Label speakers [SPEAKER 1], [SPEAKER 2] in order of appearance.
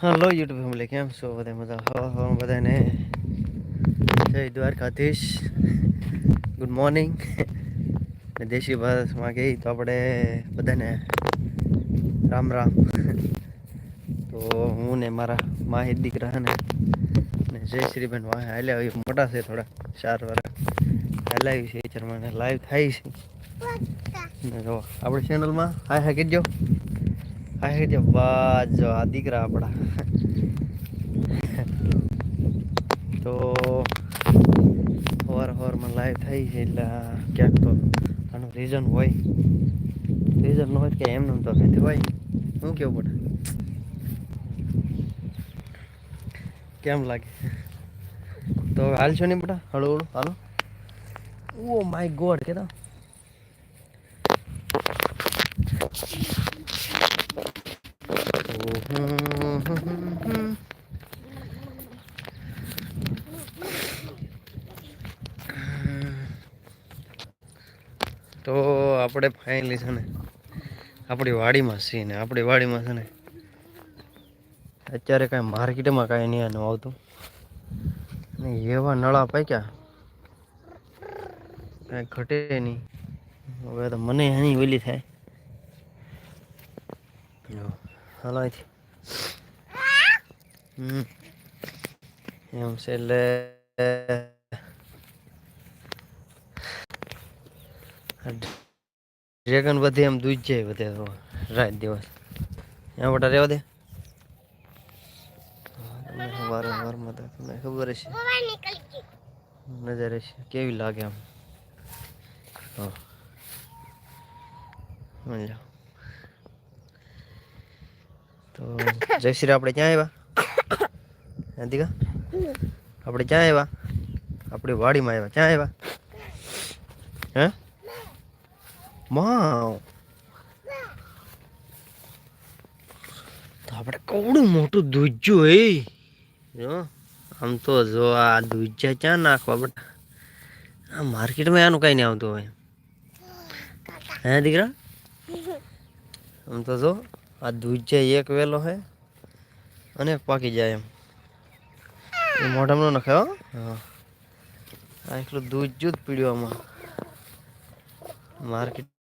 [SPEAKER 1] Hello YouTube family કેમ છો બધા મજા? હવા બધાને. જય દ્વારકાધીશ. ગુડ મોર્નિંગ ને દેશી ભાષામાં કહી તો આપણે બધાને રામ રામ. તો હું ને મારા માહિત દીકરાને ને જય શ્રીબેન વાહ હાલ્યા હોય મોટા છે થોડા ચાર વાળા હાલાવી છે ચરમાને લાઈવ થાય છે. આપણી ચેનલમાં હાય હા કીધો હાય કીધો બાજ જો આ દીકરા આપણા તો સવાર સવારમાં લાઈવ થઈ છે એટલે ક્યાંક તો આનું રીઝન હોય રીઝન ન હોય કે એમને તો નથી હોય શું કેવું પડે કેમ લાગે તો હવે હાલશો નહીં બેટા હળુ હળુ હાલો ઓ માય ગોડ કે તો આપણે ફાઇનલી છે ને આપણી વાડીમાં છીએ ને, આપણી વાડીમાં છે ને અત્યારે કાંઈ માર્કેટમાં કાંઈ નહીં એનું આવતું. ને એવા નળા પાક્યા. કાંઈ ઘટે નહીં. હવે તો મને એની ઓલી થાય. જો હાલો અહીંથી હમ એમ છે એટલે ડ્રેગન બધે એમ દૂધ જાય બધે તો રાત દિવસ એમ બટા રહેવા દે તમને સવારે સવારમાં તો તમને ખબર હશે નજર હશે કેવી લાગે આમ હા સમજો તો જયશ્રી આપણે ક્યાં આવ્યા? દીકા આપણે ક્યાં આવ્યા? આપણી વાડીમાં આવ્યા. ક્યાં આવ્યા? હે? માવ. તો આપણે કવડું મોટું દૂધજું હે. જો, આમ તો જો આ દૂધજા ક્યાં નાખવા? બટ આ માર્કેટમાં આનું કાંઈ નહીં આવતું હોય. હે દીકરા? આમ તો જો આ દૂધ છે એક વેલો છે અને પાકી જાય એમ. મોઢામાં ન નખે હો. આ એકલું દૂધ જૂથ પીડ્યું આમાં. માર્કેટ